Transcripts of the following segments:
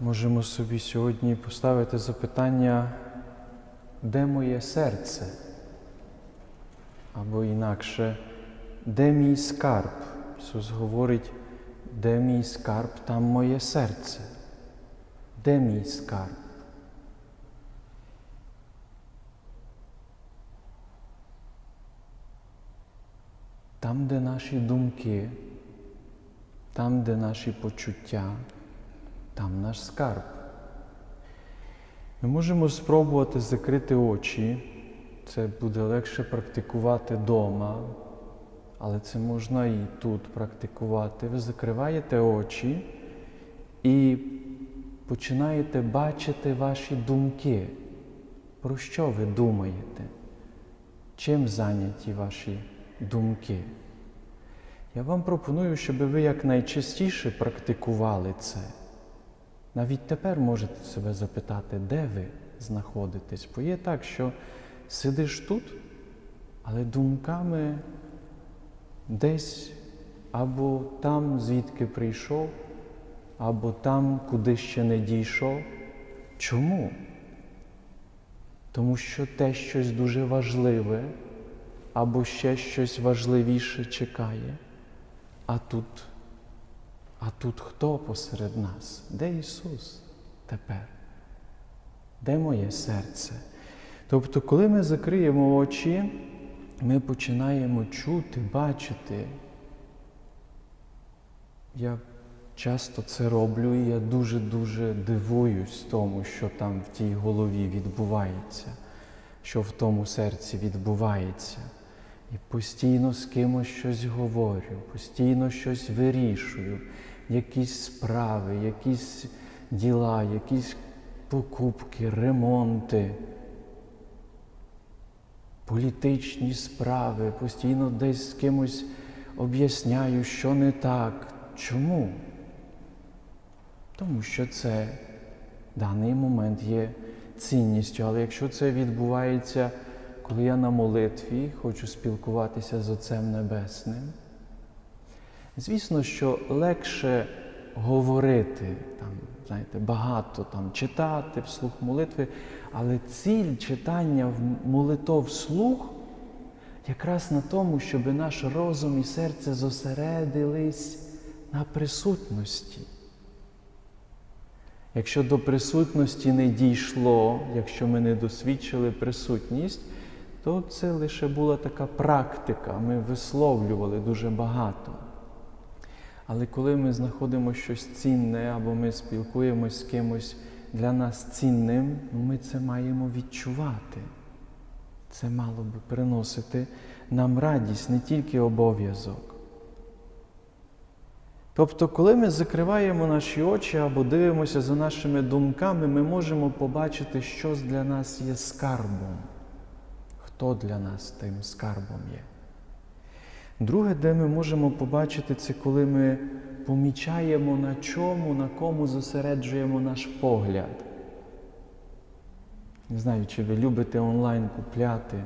Можемо собі сьогодні поставити запитання, де моє серце? Або інакше, де мій скарб? Ісус говорить, де мій скарб, там моє серце. Де мій скарб? Там, де наші думки, там, де наші почуття, там наш скарб. Ми можемо спробувати закрити очі. Це буде легше практикувати вдома, але це можна і тут практикувати. Ви закриваєте очі і починаєте бачити ваші думки. Про що ви думаєте? Чим зайняті ваші думки? Я вам пропоную, щоб ви якнайчастіше практикували це. Навіть тепер можете себе запитати, де ви знаходитесь. Бо є так, що сидиш тут, але думками десь або там, звідки прийшов, або там, куди ще не дійшов. Чому? Тому що те щось дуже важливе, або ще щось важливіше чекає, а тут. А тут хто посеред нас? Де Ісус тепер? Де моє серце? Тобто, коли ми закриємо очі, ми починаємо чути, бачити. Я часто це роблю, і я дуже-дуже дивуюсь тому, що там в тій голові відбувається, що в тому серці відбувається. І постійно з кимось щось говорю, постійно щось вирішую, якісь справи, якісь діла, якісь покупки, ремонти, політичні справи, постійно десь з кимось об'ясняю, що не так. Чому? Тому що це даний момент є цінністю, але якщо це відбувається коли я на молитві хочу спілкуватися з Отцем Небесним, звісно, що легше говорити, там, знаєте, багато там, читати вслух молитви, але ціль читання молитов вслух якраз на тому, щоб наш розум і серце зосередились на присутності. Якщо до присутності не дійшло, якщо ми не досвідчили присутність, то це лише була така практика, ми висловлювали дуже багато. Але коли ми знаходимо щось цінне або ми спілкуємось з кимось для нас цінним, ми це маємо відчувати. Це мало би приносити нам радість, не тільки обов'язок. Тобто, коли ми закриваємо наші очі або дивимося за нашими думками, ми можемо побачити, що для нас є скарбом хто для нас тим скарбом є. Друге, де ми можемо побачити, це коли ми помічаємо, на чому, на кому зосереджуємо наш погляд. Не знаю, чи ви любите онлайн купляти,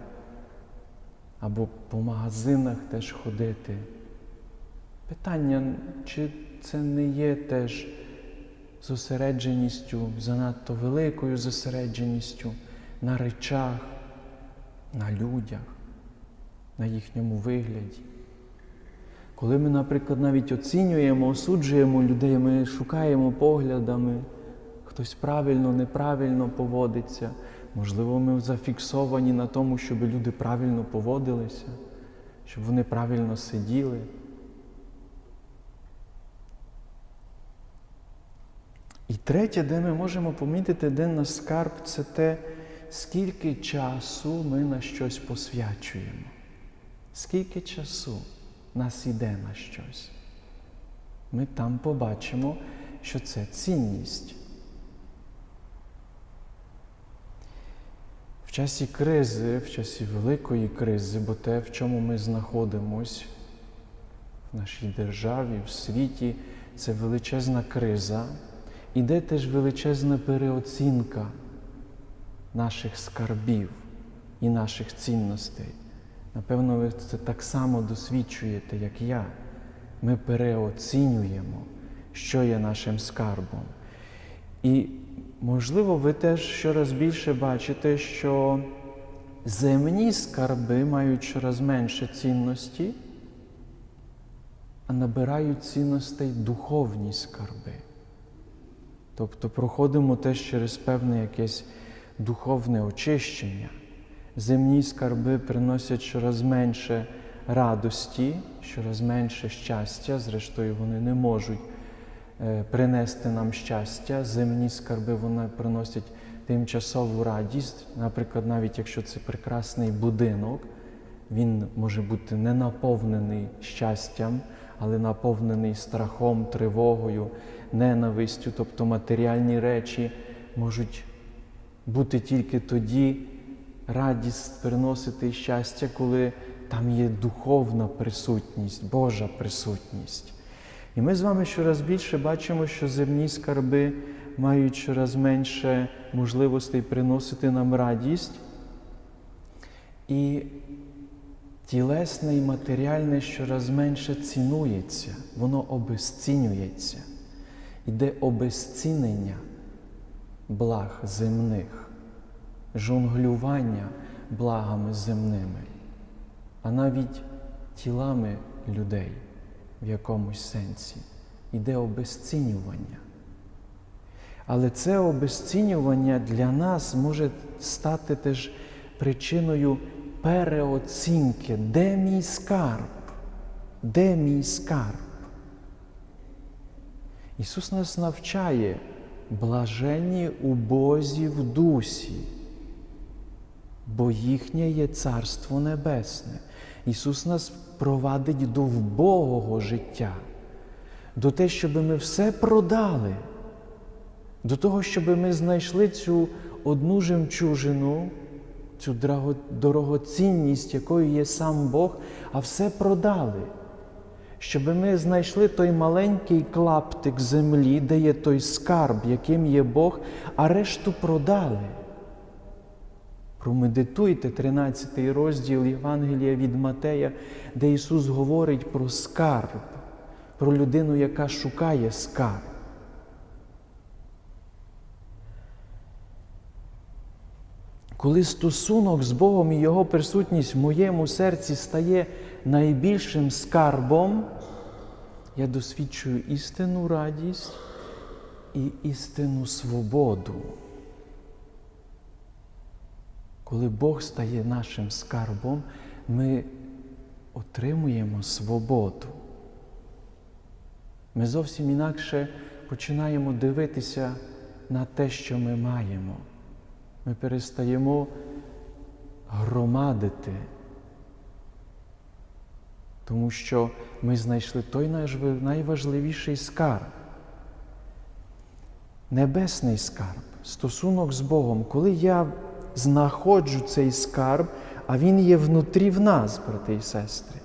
або по магазинах теж ходити. Питання, чи це не є теж зосередженістю, занадто великою зосередженістю на речах, на людях, на їхньому вигляді. Коли ми, наприклад, навіть оцінюємо, осуджуємо людей, ми шукаємо поглядами, хтось правильно, неправильно поводиться, можливо, ми зафіксовані на тому, щоб люди правильно поводилися, щоб вони правильно сиділи. І третє, де ми можемо помітити, де наш скарб, це те, скільки часу ми на щось посвячуємо, скільки часу нас іде на щось. Ми там побачимо, що це цінність. В часі кризи, в часі великої кризи, бо те, в чому ми знаходимось в нашій державі, в світі, це величезна криза, іде теж величезна переоцінка наших скарбів і наших цінностей. Напевно, ви це так само досвідчуєте, як я. Ми переоцінюємо, що є нашим скарбом. І, можливо, ви теж щораз більше бачите, що земні скарби мають щораз менше цінності, а набирають цінностей духовні скарби. Тобто проходимо теж через певне якесь духовне очищення. Земні скарби приносять щораз менше радості, щораз менше щастя, зрештою, вони не можуть е, принести нам щастя. Земні скарби вони приносять тимчасову радість. Наприклад, навіть якщо це прекрасний будинок, він може бути не наповнений щастям, але наповнений страхом, тривогою, ненавистю, тобто матеріальні речі можуть бути тільки тоді радість приносити щастя, коли там є духовна присутність, Божа присутність. І ми з вами щораз більше бачимо, що земні скарби мають щораз менше можливостей приносити нам радість. І тілесне і матеріальне щораз менше цінується, воно обезцінюється. Іде обезцінення благ земних, жонглювання благами земними, а навіть тілами людей в якомусь сенсі іде обезцінювання. Але це обезцінювання для нас може стати теж причиною переоцінки, де мій скарб, де мій скарб. Ісус нас навчає блаженні убозі в дусі, бо їхнє є Царство Небесне. Ісус нас провадить до вбогого життя, до те, щоб ми все продали, до того, щоб ми знайшли цю одну жемчужину, цю дорогоцінність, якою є сам Бог, а все продали. Щоб ми знайшли той маленький клаптик землі, де є той скарб, яким є Бог, а решту продали. Промедитуйте 13 розділ Євангелія від Матея, де Ісус говорить про скарб, про людину, яка шукає скарб. Коли стосунок з Богом і Його присутність в моєму серці стає найбільшим скарбом, я досвідчую істинну радість і істинну свободу. Коли Бог стає нашим скарбом, ми отримуємо свободу. Ми зовсім інакше починаємо дивитися на те, що ми маємо. Ми перестаємо громадити, тому що ми знайшли той найважливіший скарб. Небесний скарб, стосунок з Богом, коли я знаходжу цей скарб, а він є внутрі в нас, брати і сестри.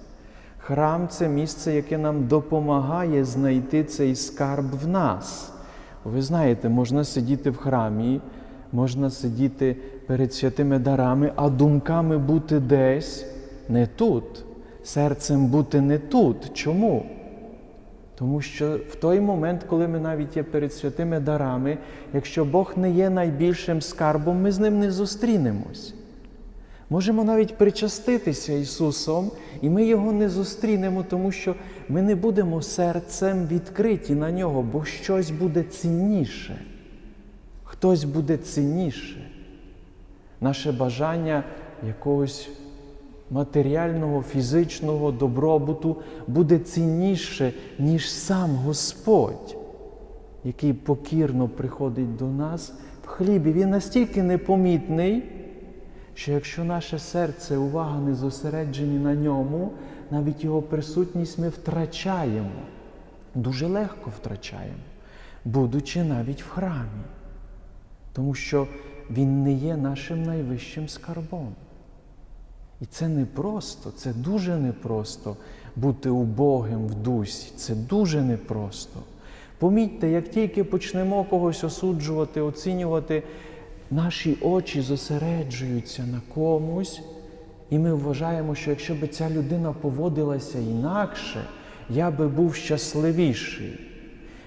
Храм це місце, яке нам допомагає знайти цей скарб в нас. Ви знаєте, можна сидіти в храмі, можна сидіти перед святими дарами, а думками бути десь не тут, серцем бути не тут. Чому? Тому що в той момент, коли ми навіть є перед святими дарами, якщо Бог не є найбільшим скарбом, ми з ним не зустрінемось. Можемо навіть причаститися Ісусом, і ми Його не зустрінемо, тому що ми не будемо серцем відкриті на нього, бо щось буде цінніше. Хтось буде цінніше. Наше бажання якогось матеріального, фізичного добробуту буде цінніше, ніж сам Господь, який покірно приходить до нас в хлібі. Він настільки непомітний, що якщо наше серце, увага не зосереджені на ньому, навіть його присутність ми втрачаємо, дуже легко втрачаємо, будучи навіть в храмі, тому що він не є нашим найвищим скарбом. І це непросто, це дуже непросто бути убогим в дусі. Це дуже непросто. Помітьте, як тільки почнемо когось осуджувати, оцінювати, наші очі зосереджуються на комусь, і ми вважаємо, що якщо б ця людина поводилася інакше, я би був щасливіший.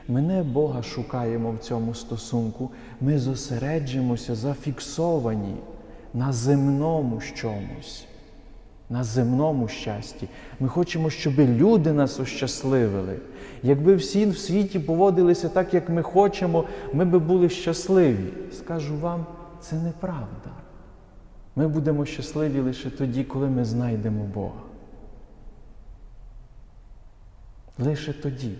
Ми не Бога шукаємо в цьому стосунку, ми зосереджуємося зафіксовані на земному чомусь, на земному щасті. Ми хочемо, щоб люди нас ощасливили. Якби всі в світі поводилися так, як ми хочемо, ми би були щасливі. Скажу вам, це неправда. Ми будемо щасливі лише тоді, коли ми знайдемо Бога. Лише тоді.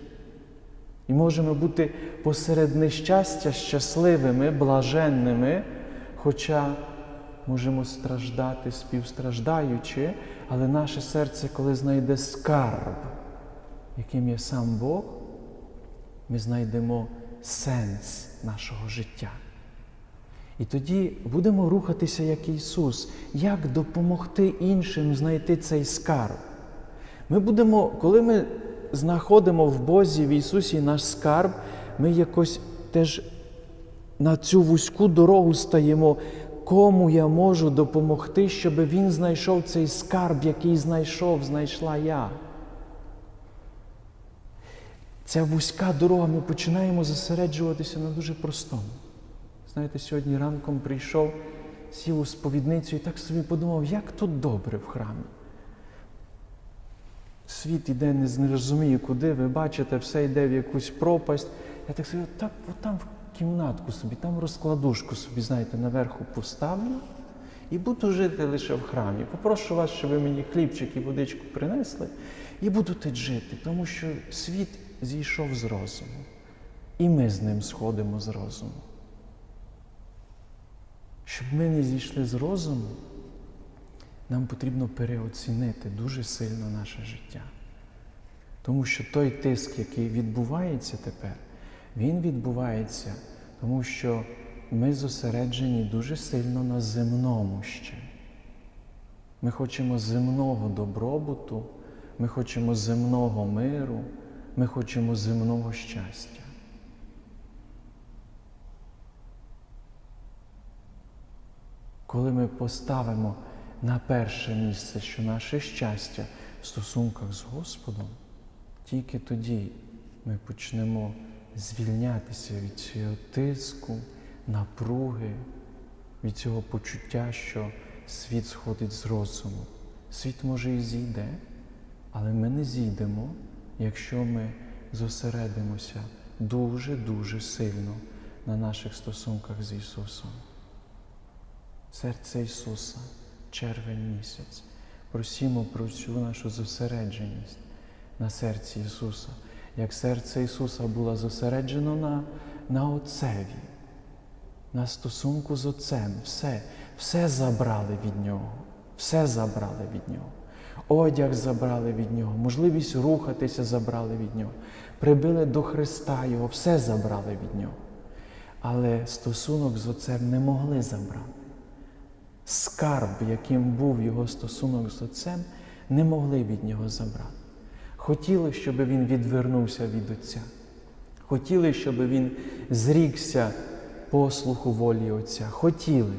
І можемо бути посеред нещастя щасливими, блаженними, хоча можемо страждати, співстраждаючи, але наше серце, коли знайде скарб, яким є сам Бог, ми знайдемо сенс нашого життя. І тоді будемо рухатися як Ісус, як допомогти іншим знайти цей скарб. Ми будемо, коли ми знаходимо в Бозі, в Ісусі наш скарб, ми якось теж на цю вузьку дорогу стаємо, кому я можу допомогти, щоб він знайшов цей скарб, який знайшов, знайшла я. Ця вузька дорога, ми починаємо зосереджуватися на дуже простому. Знаєте, сьогодні ранком прийшов, сів у сповідницю і так собі подумав, як тут добре в храмі. Світ іде, не, розумію куди, ви бачите, все йде в якусь пропасть. Я так собі, так, от там кімнатку собі, там розкладушку собі, знаєте, наверху поставлю і буду жити лише в храмі. Попрошу вас, щоб ви мені хлібчик і водичку принесли, і буду тут жити, тому що світ зійшов з розуму. І ми з ним сходимо з розуму. Щоб ми не зійшли з розуму, нам потрібно переоцінити дуже сильно наше життя. Тому що той тиск, який відбувається тепер, він відбувається, тому що ми зосереджені дуже сильно на земному ще. Ми хочемо земного добробуту, ми хочемо земного миру, ми хочемо земного щастя. Коли ми поставимо на перше місце, що наше щастя в стосунках з Господом, тільки тоді ми почнемо звільнятися від цього тиску, напруги, від цього почуття, що світ сходить з розуму. Світ може і зійде, але ми не зійдемо, якщо ми зосередимося дуже-дуже сильно на наших стосунках з Ісусом. Серце Ісуса, червень місяць. Просімо про цю нашу зосередженість на серці Ісуса, як серце Ісуса було зосереджено на, на Отцеві, на стосунку з Отцем. Все, все забрали від Нього, все забрали від Нього. Одяг забрали від Нього, можливість рухатися забрали від Нього. Прибили до Христа Його, все забрали від Нього. Але стосунок з Отцем не могли забрати скарб, яким був його стосунок з отцем, не могли від нього забрати. Хотіли, щоб він відвернувся від Отця. Хотіли, щоб він зрікся послуху волі Отця. Хотіли.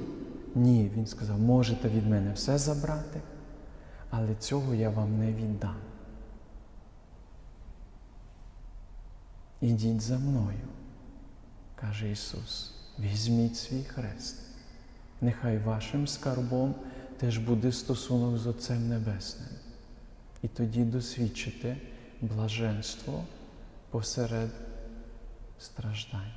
Ні, він сказав, можете від мене все забрати, але цього я вам не віддам. Ідіть за мною, каже Ісус, візьміть свій хрест. Нехай вашим скарбом теж буде стосунок з Отцем Небесним. І тоді досвідчити блаженство посеред страждань.